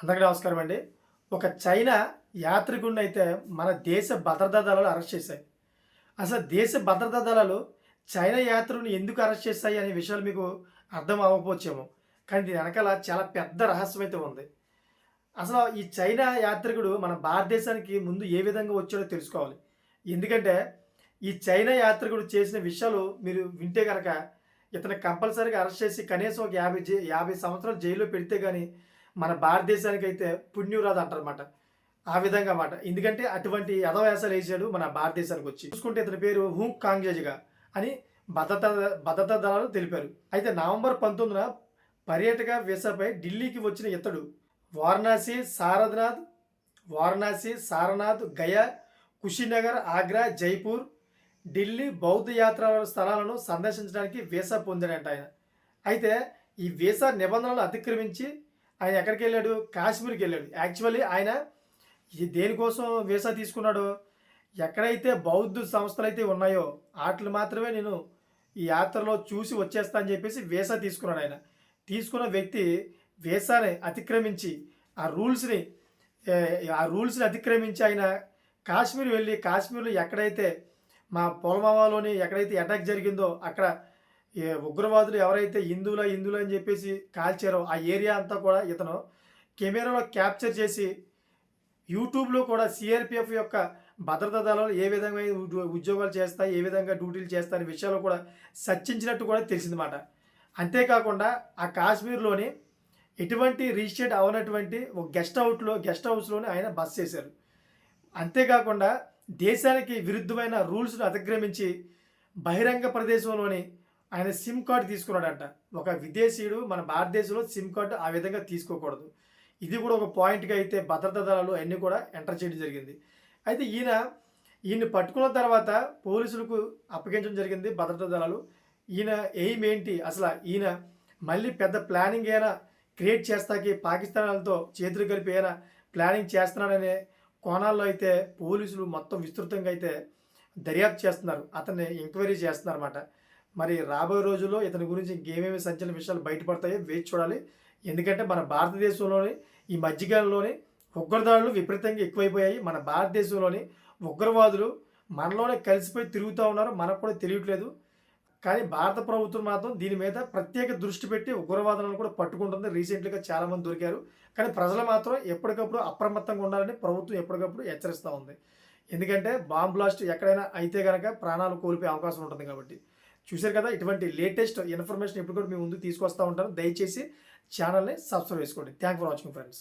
అందరికీ నమస్కారం అండి. ఒక చైనా యాత్రికుడిని అయితే మన దేశ భద్రతా దళాలు అరెస్ట్ చేశాయి. అసలు దేశ భద్రతా దళాలు చైనా యాత్రికుని ఎందుకు అరెస్ట్ చేస్తాయి అనే విషయాలు మీకు అర్థం అవ్వకపోవచ్చేమో. కానీ దీని వెనకాల చాలా పెద్ద రహస్యం అయితే ఉంది. అసలు ఈ చైనా యాత్రికుడు మన భారతదేశానికి ముందు ఏ విధంగా వచ్చాడో తెలుసుకోవాలి. ఎందుకంటే ఈ చైనా యాత్రికుడు చేసిన విషయాలు మీరు వింటే కనుక ఇతను కంపల్సరీగా అరెస్ట్ చేసి కనీసం ఒక యాభై జై యాభై సంవత్సరాలు జైల్లో పెడితే కానీ మన భారతదేశానికి అయితే పుణ్యురాదు అంటారనమాట ఆ విధంగా అన్నమాట. ఎందుకంటే అటువంటి యథవ్యాసాలు వేసాడు మన భారతదేశానికి వచ్చి. చూసుకుంటే ఇతని పేరు హూంగ్ కాంగ్జేజ్గా అని భద్రతా భద్రతా దళాలు తెలిపారు. అయితే నవంబర్ పంతొమ్మిదిన పర్యాటక వీసాపై ఢిల్లీకి వచ్చిన ఇతడు వారణాసి సారనాథ్ వారణాసి సారనాథ్ గయా కుషినగర్ ఆగ్రా జైపూర్ ఢిల్లీ బౌద్ధ యాత్ర స్థలాలను సందర్శించడానికి వీసా పొందాడంట ఆయన. అయితే ఈ వీసా నిబంధనలు అతిక్రమించి ఆయన ఎక్కడికి వెళ్ళాడు? కాశ్మీర్కి వెళ్ళాడు. యాక్చువల్లీ ఆయన దేనికోసం వీసా తీసుకున్నాడు? ఎక్కడైతే బౌద్ధ సంస్థలు అయితే ఉన్నాయో వాటిని మాత్రమే నేను ఈ యాత్రలో చూసి వచ్చేస్తా అని చెప్పేసి వీసా తీసుకున్నాడు ఆయన. తీసుకున్న వ్యక్తి వీసాని అతిక్రమించి ఆ రూల్స్ని ఆ రూల్స్ని అతిక్రమించి ఆయన కాశ్మీర్ వెళ్ళి కాశ్మీర్లో ఎక్కడైతే మా పొలమావాలోని ఎక్కడైతే అటాక్ జరిగిందో అక్కడ ఏ ఉగ్రవాదులు ఎవరైతే హిందువుల హిందువులు అని చెప్పేసి కాల్చారో ఆ ఏరియా అంతా కూడా ఇతను కెమెరాలో క్యాప్చర్ చేసి యూట్యూబ్లో కూడా సిఆర్పిఎఫ్ యొక్క భద్రతా దళాలు ఏ విధంగా ఉద్యో- ఉద్యోగాలు చేస్తాయి ఏ విధంగా డ్యూటీలు చేస్తాయి అనే విషయాలు కూడా చర్చించినట్టు కూడా తెలిసిందన్నమాట. అంతేకాకుండా ఆ కాశ్మీర్లోని ఎటువంటి రిజిస్టర్డ్ అవనటువంటి ఒక గెస్ట్ హౌస్లో గెస్ట్ హౌస్లోనే ఆయన బస్ చేశారు. అంతేకాకుండా దేశానికి విరుద్ధమైన రూల్స్ను అతిక్రమించి బహిరంగ ప్రదేశంలోని ఆయన సిమ్ కార్డు తీసుకున్నాడంట. ఒక విదేశీయుడు మన భారతదేశంలో సిమ్ కార్డు ఆ విధంగా తీసుకోకూడదు. ఇది కూడా ఒక పాయింట్గా అయితే భద్రతా దళాలు అన్నీ కూడా ఎంటర్ చేయడం జరిగింది. అయితే ఈయన ఈయన్ని పట్టుకున్న తర్వాత పోలీసులకు అప్పగించడం జరిగింది భద్రతా దళాలు. ఈయన ఎయిమ్ ఏంటి? అసలు ఈయన మళ్ళీ పెద్ద ప్లానింగ్ అయినా క్రియేట్ చేస్తాకి పాకిస్తాన్లతో చేతులు కలిపి అయినా ప్లానింగ్ చేస్తున్నాడనే కోణాల్లో అయితే పోలీసులు మొత్తం విస్తృతంగా అయితే దర్యాప్తు చేస్తున్నారు. అతన్ని ఎంక్వైరీ చేస్తున్నారు అన్నమాట మరి రాబోయే రోజుల్లో ఇతని గురించి ఇంకేమేమి సంచలన విషయాలు బయటపడతాయో వేచి చూడాలి. ఎందుకంటే మన భారతదేశంలోని ఈ మధ్యకాలంలోని ఉగ్రదాడులు విపరీతంగా ఎక్కువైపోయాయి. మన భారతదేశంలోని ఉగ్రవాదులు మనలోనే కలిసిపోయి తిరుగుతూ ఉన్నారు. మనకు కూడా తెలియట్లేదు. కానీ భారత ప్రభుత్వం మాత్రం దీని మీద ప్రత్యేక దృష్టి పెట్టి ఉగ్రవాదులను కూడా పట్టుకుంటుంది. రీసెంట్గా చాలామంది దొరికారు. కానీ ప్రజలు మాత్రం ఎప్పటికప్పుడు అప్రమత్తంగా ఉండాలని ప్రభుత్వం ఎప్పటికప్పుడు హెచ్చరిస్తూ ఉంది. ఎందుకంటే బాంబ్ బ్లాస్ట్ ఎక్కడైనా అయితే కనుక ప్రాణాలు కోల్పోయే అవకాశం ఉంటుంది కాబట్టి. చూశారు కదా ఇటువంటి లేటెస్ట్ ఇన్ఫర్మేషన్ ఎప్పుడు కూడా మీ ముందుకు తీసుకొస్తూ ఉంటాను. దయచేసి ఛానల్ని సబ్స్క్రైబ్ చేసుకోండి. Thank for watching friends.